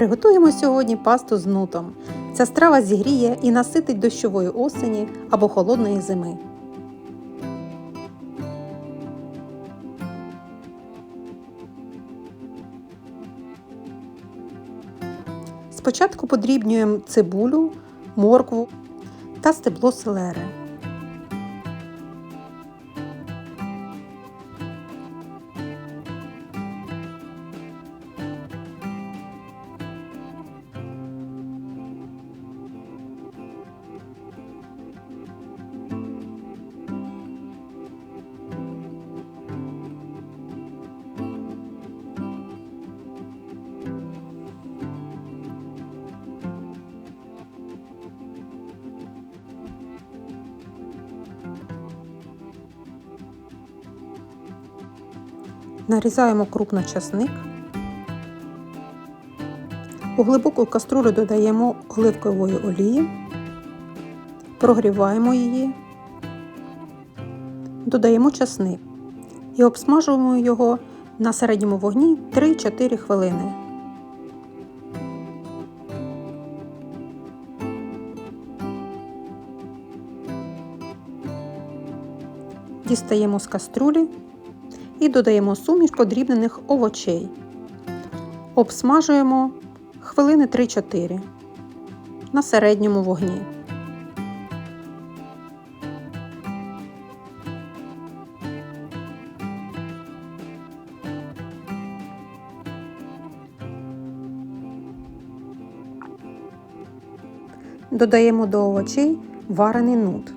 Приготуємо сьогодні пасту з нутом. Ця страва зігріє і наситить дощової осені або холодної зими. Спочатку подрібнюємо цибулю, моркву та стебло селери. Нарізаємо крупно часник. У глибоку каструлю додаємо оливкової олії, прогріваємо її, додаємо часник і обсмажуємо його на середньому вогні 3-4 хвилини. Дістаємо з каструлі і додаємо суміш подрібнених овочей. Обсмажуємо хвилини 3-4 на середньому вогні. Додаємо до овочей варений нут.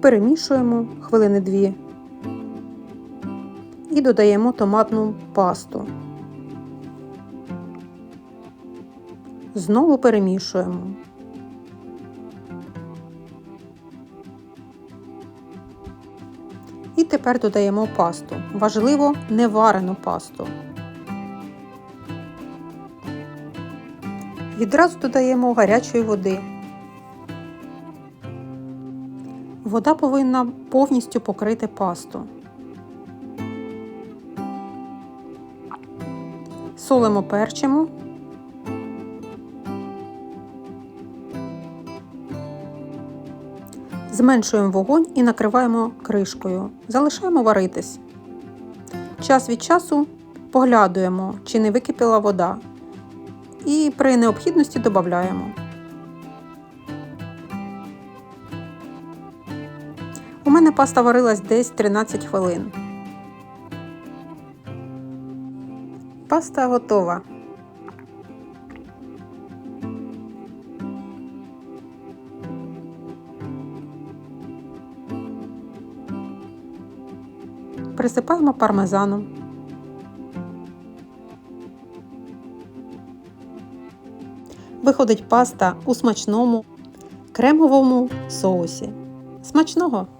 Перемішуємо хвилини 2 і додаємо томатну пасту. Знову перемішуємо. І тепер додаємо пасту. Важливо не варену пасту. Відразу додаємо гарячої води. Вода повинна повністю покрити пасту. Солимо перчимо. Зменшуємо вогонь і накриваємо кришкою. Залишаємо варитись. Час від часу поглядуємо, чи не википіла вода. І при необхідності додаємо. У мене паста варилась десь 13 хвилин. Паста готова. Присипаємо пармезаном. Виходить паста у смачному кремовому соусі. Смачного!